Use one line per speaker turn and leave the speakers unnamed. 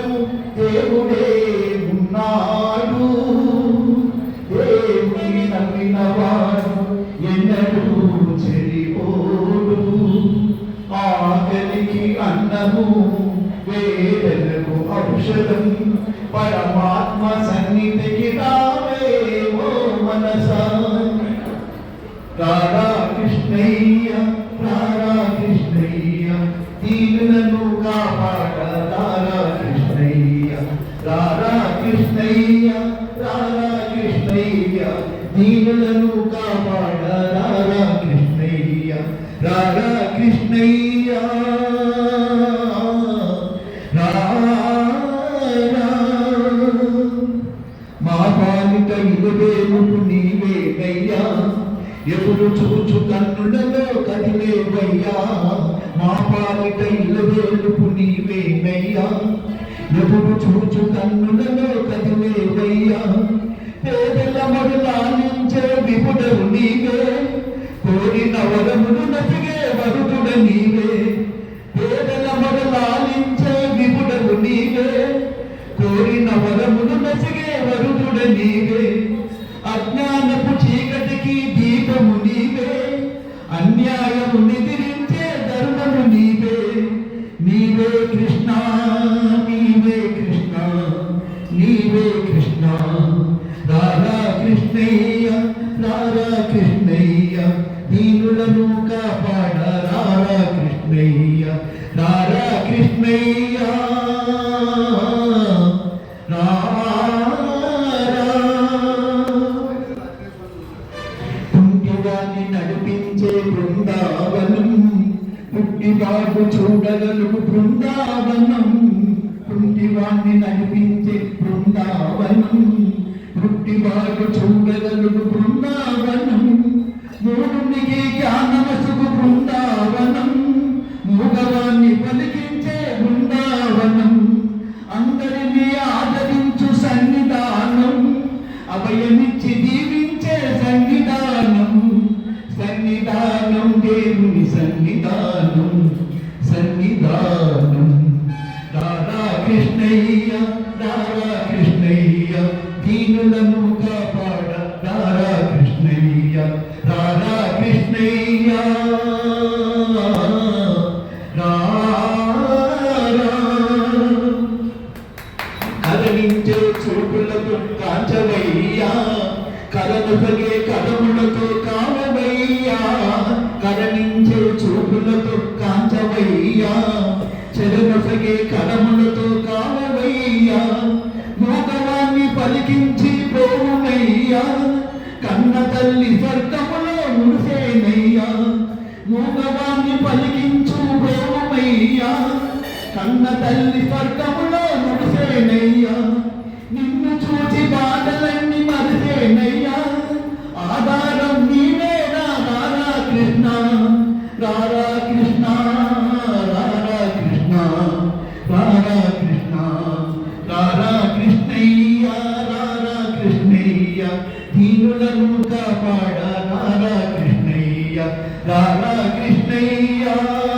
మనకు దేవుడే ఉన్నాడు. దేవుని నమ్మిన వాడు ఎన్నడూ చెడిపోడు. ఆకలికి అన్నము వేదలకు ఔషధం పరమాత్మ సన్నిధికి రావే ఓ మనస. రాధా కృష్ణయ్య రాధా కృష్ణయ్య దీనులను కాపాడ కృష్ణయ్య దీనులను కాపాడ రాధా కృష్ణయ్య రాధా కృష్ణయ్య మా పాలిట ఇలువేలుపు నీవేనయ్యా ఎప్పుడు చూచు కన్నులలో కదిలేవయ్యా మా పాలిట ఇలువేలుపు నీవేనయ్యా ఎప్పుడు చూచు కన్నులలో కదిలేవయ్యా పేదల కోరిన వరములు నసిగే వరుడుడ నీవే. పేదల మరులాలించే విపుడవు నీవే. కోరిన వరములు నసిగే వరుడుడ నీవే. అజ్ఞానపు చీకటికి దీపము నీవే. అన్యాయము నిదిరించే ధర్మము నీవే. నీవే కృష్ణ నీవే కృష్ణ నీవే కృష్ణ. రాధా కృష్ణయ్య రాధా కృష్ణయ్య. దీనులను కాపాడ కృష్ణయ్య రారా కృష్ణయ్య. పుట్టివాన్ని నడిపించే బృందావనం పుట్టివాడు చూడగలుగు బృందావనం పుట్టివాన్ని నడిపించే బృందావనం పుట్టివాడు చూడగలుగు బృందావనం. అభయమిచ్చి దీవించే సన్నిధానం. సన్నిధానం దేవుని సన్నిధానం సన్నిధానం. రాధా కృష్ణయ్య కాంచవయ్యా కదలుసగే కదములతో కావవయ్యా కదలించే చూపులతో కాంచవయ్యా చెరనొసగే కదములతో కావవయ్యా మూగవాన్ని పలికించి కన్న తల్లి స్వర్గములో మురిసేనయ్యా మూగవాన్ని పలికించు పోవుమయ్యా కన్న తల్లి స్వర్గములో మురిసేనయ్యా నిన్ను చూసి బాధలన్నీ మరిసేనయ్యా. ఆధారం నీవే రారా కృష్ణ రారా కృష్ణ రారా కృష్ణ రారా కృష్ణ రారా కృష్ణయ్య రారా కృష్ణయ్య దీనులను కాపాడ. రాధా కృష్ణయ్య రాధా కృష్ణయ్య